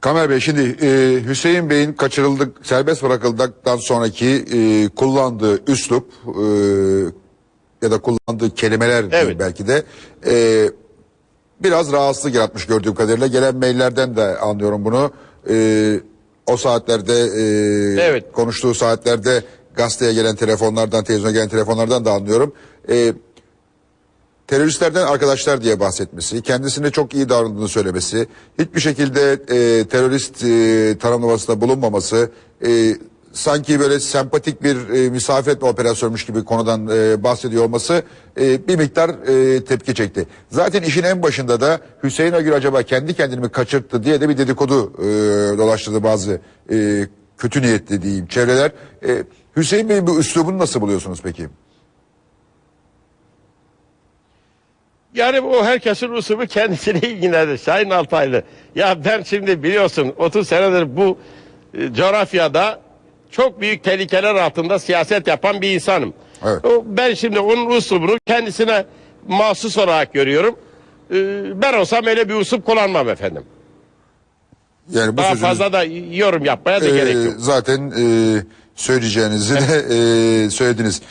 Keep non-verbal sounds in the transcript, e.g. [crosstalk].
Kamer Bey şimdi e, Hüseyin Bey'in kaçırıldık serbest bırakıldıktan sonraki e, kullandığı üslup e, ya da kullandığı kelimeler Evet. belki de e, biraz rahatsızlık yaratmış gördüğüm kadarıyla. Gelen maillerden de anlıyorum bunu. E, o saatlerde e, Evet. konuştuğu saatlerde gazeteye gelen telefonlardan, televizyona gelen telefonlardan da anlıyorum. E, teröristlerden arkadaşlar diye bahsetmesi, kendisine çok iyi davrandığını söylemesi, hiçbir şekilde e, terörist e, tanımlamasında bulunmaması, e, sanki böyle sempatik bir e, misafir operasyonmuş gibi konudan e, bahsediyor olması e, bir miktar e, tepki çekti. Zaten işin en başında da Hüseyin Agül acaba kendi kendini mi kaçırttı diye de bir dedikodu e, dolaştırdı bazı e, kötü niyetli diyeyim çevreler. E, Hüseyin Bey'in bu üslubunu nasıl buluyorsunuz peki? Yani o herkesin usulü kendisine [laughs] ilgilenir. Sayın Altaylı. Ya ben şimdi biliyorsun 30 senedir bu e, coğrafyada çok büyük tehlikeler altında siyaset yapan bir insanım. Evet. O, ben şimdi onun uslubunu kendisine mahsus olarak görüyorum. E, ben olsam öyle bir usul kullanmam efendim. Yani bu Daha sözünüz- fazla da yorum yapmaya da Ee, gerek yok. Zaten e, söyleyeceğinizi de e, söylediniz.